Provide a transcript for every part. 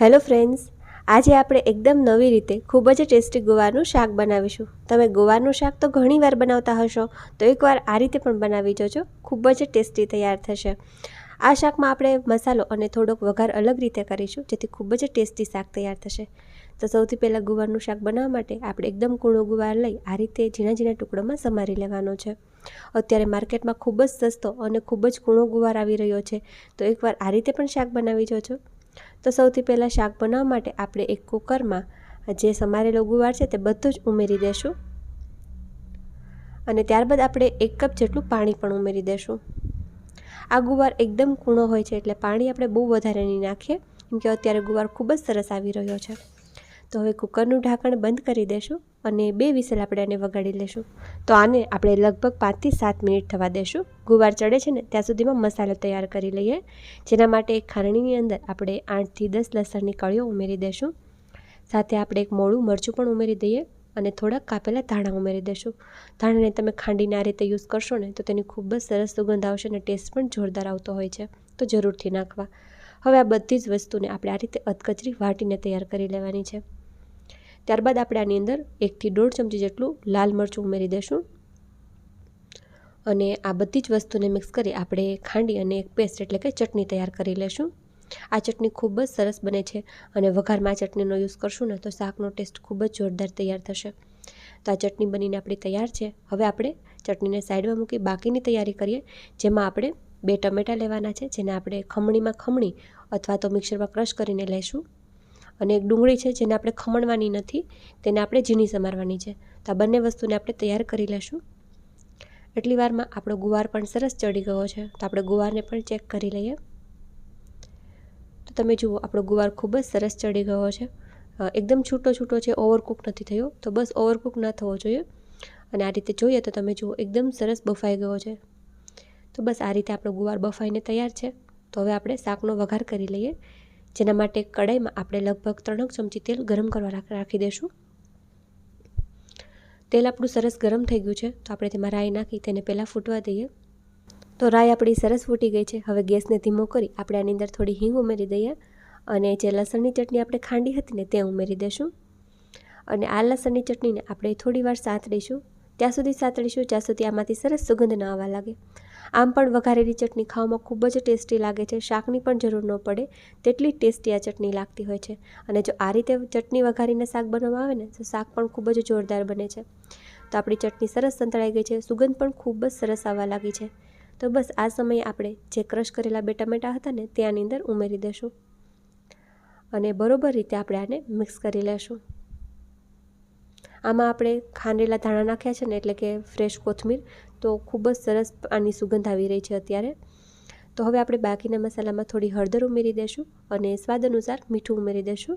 Hello friends, આજે આપણે એકદમ નવી રીતે ખૂબ જ ટેસ્ટી ગુવારનું શાક બનાવીશું. તમે ગુવારનું શાક તો ઘણીવાર બનાવતા હશો, તો એકવાર આ રીતે પણ બનાવી જોજો, ખૂબ જ ટેસ્ટી તૈયાર થશે. આ શાકમાં આપણે મસાલો અને થોડોક વઘાર અલગ રીતે કરીશું, જેથી ખૂબ જ ટેસ્ટી શાક તૈયાર થશે. તો સૌથી પહેલાં ગુવારનું શાક બનાવવા માટે આપણે એકદમ કૂણો ગુવાર લઈ આ રીતે ઝીણા ઝીણા ટુકડોમાં સમારી લેવાનો છે. અત્યારે માર્કેટમાં ખૂબ જ સસ્તો અને ખૂબ જ કૂણો ગુવાર આવી રહ્યો છે, તો એકવાર આ રીતે પણ શાક બનાવી જોજો. તો સૌથી પહેલાં શાક બનાવવા માટે આપણે એક કુકરમાં જે સમારેલો ગુવાર છે તે બધું જ ઉમેરી દેશું. અને ત્યારબાદ આપણે એક કપ જેટલું પાણી પણ ઉમેરી દેશું. આ ગુવાર એકદમ કૂણો હોય છે એટલે પાણી આપણે બહુ વધારે નહીં નાખીએ, કેમ કે અત્યારે ગુવાર ખૂબ જ સરસ આવી રહ્યો છે. તો હવે કુકરનું ઢાંકણ બંધ કરી દેશું. અને બે વિસલ આપણે આને વગાડી લેશું. તો આને આપણે લગભગ પાંચથી સાત મિનિટ થવા દેશું. ગુવાર ચડે છે ને, ત્યાં સુધીમાં મસાલો તૈયાર કરી લઈએ. જેના માટે એક ખારણીની અંદર આપણે આઠથી દસ લસણની કળીઓ ઉમેરી દેશું. સાથે આપણે એક મોડું મરચું પણ ઉમેરી દઈએ અને થોડાક કાપેલા ધાણા ઉમેરી દેશું. ધાણાને તમે ખાંડીને આ રીતે યુઝ કરશો ને, તો તેની ખૂબ જ સરસ સુગંધ આવશે અને ટેસ્ટ પણ જોરદાર આવતો હોય છે. તો જરૂરથી નાખવા. હવે આ બધી જ વસ્તુને આપણે આ રીતે અધકચરી વાટીને તૈયાર કરી લેવાની છે. ત્યારબાદ આપણે આની અંદર એકથી દોઢ ચમચી જેટલું લાલ મરચું ઉમેરી દઈશું અને આ બધી જ વસ્તુને મિક્સ કરી આપણે ખાંડી અને એક પેસ્ટ એટલે કે ચટણી તૈયાર કરી લેશું. આ ચટણી ખૂબ જ સરસ બને છે અને વઘારમાં આ ચટણીનો યુઝ કરશું ને તો શાકનો ટેસ્ટ ખૂબ જ જોરદાર તૈયાર થશે. તો આ ચટણી બનીને આપણી તૈયાર છે. હવે આપણે ચટણીને સાઈડમાં મૂકી બાકીની તૈયારી કરીએ, જેમાં આપણે બે ટમેટાં લેવાના છે, જેને આપણે ખમણીમાં ખમણી અથવા તો મિક્સરમાં ક્રશ કરીને લેશું. અને એક ડુંગળી છે જેને આપણે ખમણવાની નથી, તેને આપણે ઝીણી સમારવાની છે. તો આ બંને વસ્તુને આપણે તૈયાર કરી લેશું. એટલી વારમાં આપણો ગુવાર પણ સરસ ચડી ગયો છે. તો આપણે ગુવારને પણ ચેક કરી લઈએ. તો તમે જુઓ, આપણો ગુવાર ખૂબ જ સરસ ચડી ગયો છે. એકદમ છૂટો છૂટો છે, ઓવરકુક નથી થયો. તો બસ ઓવરકુક ન થવો જોઈએ. અને આ રીતે જોઈએ તો તમે જુઓ, એકદમ સરસ બફાઈ ગયો છે. તો બસ આ રીતે આપણો ગુવાર બફાઈને તૈયાર છે. તો હવે આપણે શાકનો વઘાર કરી લઈએ. જેના માટે કડાઈમાં આપણે લગભગ ત્રણક ચમચી તેલ ગરમ કરવા રાખી દઈશું તેલ આપણું સરસ ગરમ થઈ ગયું છે, તો આપણે તેમાં રાઈ નાખી તેને પહેલાં ફૂટવા દઈએ. તો રાઈ આપણી સરસ ફૂટી ગઈ છે, હવે ગેસને ધીમો કરી આપણે આની અંદર થોડી હિંગ ઉમેરી દઈએ અને જે લસણની ચટણી આપણે ખાંડી હતી ને તે ઉમેરી દઈશું અને આ લસણની ચટણીને આપણે થોડી વાર સાંતળીશું ત્યાં સુધી સાંતળીશું જ્યાં સુધી આમાંથી સરસ સુગંધ ન આવવા લાગે. આમ પણ વઘારેલી ચટણી ખાવામાં ખૂબ જ ટેસ્ટી લાગે છે. શાકની પણ જરૂર ન પડે તેટલી ટેસ્ટી આ ચટણી લાગતી હોય છે. અને જો આ રીતે ચટણી વઘારીને શાક બનાવવામાં આવે ને, તો શાક પણ ખૂબ જ જોરદાર બને છે. તો આપણી ચટણી સરસ સંતળાઈ ગઈ છે. સુગંધ પણ ખૂબ જ સરસ આવવા લાગી છે. તો બસ આ સમયે આપણે જે ક્રશ કરેલા બે ટમેટા હતા ને તે આની અંદર ઉમેરી દઈશું અને બરોબર રીતે આપણે આને મિક્સ કરી લેશું. આમાં આપણે ખાંડેલા ધાણા નાખ્યા છે ને એટલે કે ફ્રેશ કોથમીર. તો ખૂબ જ સરસ આની સુગંધ આવી રહી છે અત્યારે. તો હવે આપણે બાકીના મસાલામાં થોડી હળદર ઉમેરી દઈશું અને સ્વાદ અનુસાર મીઠું ઉમેરી દઈશું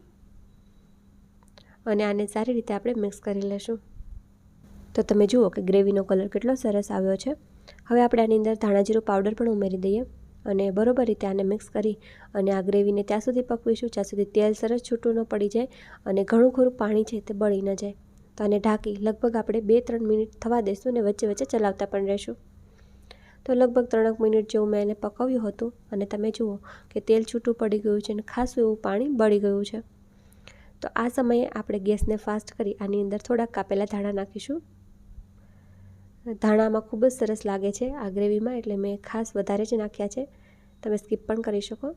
અને આને સારી રીતે આપણે મિક્સ કરી લેશું. તો તમે જુઓ કે ગ્રેવીનો કલર કેટલો સરસ આવ્યો છે. હવે આપણે આની અંદર ધાણાજીરું પાવડર પણ ઉમેરી દઈએ અને બરોબર રીતે આને મિક્સ કરી અને આ ગ્રેવીને ત્યાં સુધી પકવીશું, જ્યાં સુધી તેલ સરસ છૂટું ન પડી જાય અને ઘણું ખરું પાણી છે તે બળી ન જાય. તો આને ઢાંકી લગભગ આપણે બે ત્રણ મિનિટ થવા દઈશું અને વચ્ચે વચ્ચે ચલાવતા પણ રહેશું. તો લગભગ ત્રણક મિનિટ જેવું મેં એને પકવ્યું હતું અને તમે જુઓ કે તેલ છૂટું પડી ગયું છે અને ખાસું એવું પાણી બળી ગયું છે. તો આ સમયે આપણે ગેસને ફાસ્ટ કરી આની અંદર થોડાક કાપેલા ધાણા નાખીશું. ધાણામાં ખૂબ જ સરસ લાગે છે આ ગ્રેવીમાં એટલે મેં ખાસ વધારે જ નાખ્યા છે. તમે સ્કીપ પણ કરી શકો.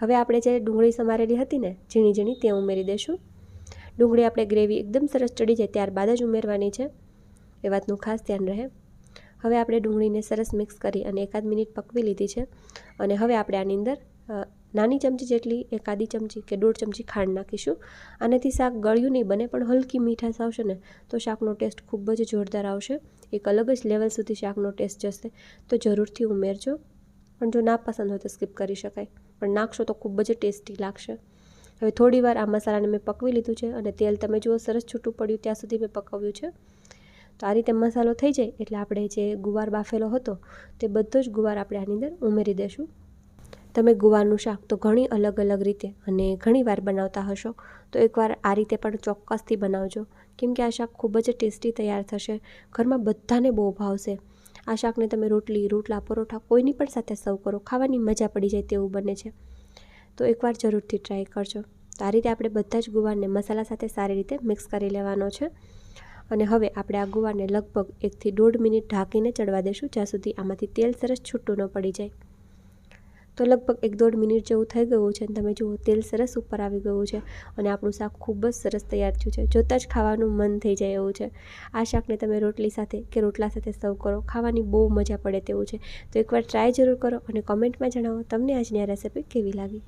હવે આપણે જે ડુંગળી સમારેલી હતી ને ઝીણી ઝીણી તે ઉમેરી દઈશું ડુંગળી આપણે ગ્રેવી એકદમ સરસ ચડી જાય ત્યારબાદ જ ઉમેરવાની છે. એ વાતનું ખાસ ધ્યાન રહે. હવે આપણે ડુંગળીને સરસ મિક્સ કરી અને એકાદ મિનિટ પકવી લીધી છે. અને હવે આપણે આની અંદર નાની ચમચી જેટલી એકાદી ચમચી કે દોઢ ચમચી ખાંડ નાખીશું. આનાથી શાક ગળ્યું નહીં, બને પણ હલકી મીઠાશ આવશે ને, તો શાકનો ટેસ્ટ ખૂબ જ જોરદાર આવશે. એક અલગ જ લેવલ સુધી શાકનો ટેસ્ટ જશે. તો જરૂરથી ઉમેરજો. પણ જો ના પસંદ હોય તો સ્કીપ કરી શકાય. પણ નાખશો તો ખૂબ જ ટેસ્ટી લાગશે. હવે થોડીવાર આ મસાલાને મેં પકવી લીધું છે અને તેલ તમે જુઓ સરસ છૂટું પડ્યું ત્યાં સુધી મેં પકવ્યું છે. તો આ રીતે મસાલો થઈ જાય એટલે આપણે જે ગુવાર બાફેલો હતો તે બધો જ ગુવાર આપણે આની અંદર ઉમેરી દઈશું તમે ગુવારનું શાક તો ઘણી અલગ અલગ રીતે અને ઘણી વાર બનાવતા હશો. તો એકવાર આ રીતે પણ ચોક્કસથી બનાવજો. કેમ કે આ શાક ખૂબ જ ટેસ્ટી તૈયાર થશે. ઘરમાં બધાને બહુ ભાવશે આ શાકને તમે રોટલી, રોટલા, પરોઠા કોઈની પણ સાથે સર્વ કરો. ખાવાની મજા પડી જાય તેવું બને છે. તો એકવાર જરૂરથી ટ્રાય કરજો. તો આ રીતે આપણે બધા જ ગુવારને મસાલા સાથે સારી રીતે મિક્સ કરી લેવાનો છે. અને હવે આપણે આ ગુવારને લગભગ એકથી દોઢ મિનિટ ઢાંકીને ચડવા દઈશું જ્યાં સુધી આમાંથી તેલ સરસ છૂટું ન પડી જાય. તો લગભગ એક દોઢ મિનિટ જેવું થઈ ગયું છે અને તમે જુઓ, તેલ સરસ ઉપર આવી ગયું છે અને આપણું શાક ખૂબ જ સરસ તૈયાર થયું છે. જોતાં જ ખાવાનું મન થઈ જાય એવું છે. આ શાકને તમે રોટલી સાથે કે રોટલા સાથે સર્વ કરો, ખાવાની બહુ મજા પડે તેવું છે. તો એકવાર ટ્રાય જરૂર કરો અને કોમેન્ટમાં જણાવો, તમને આજની આ રેસિપી કેવી લાગી?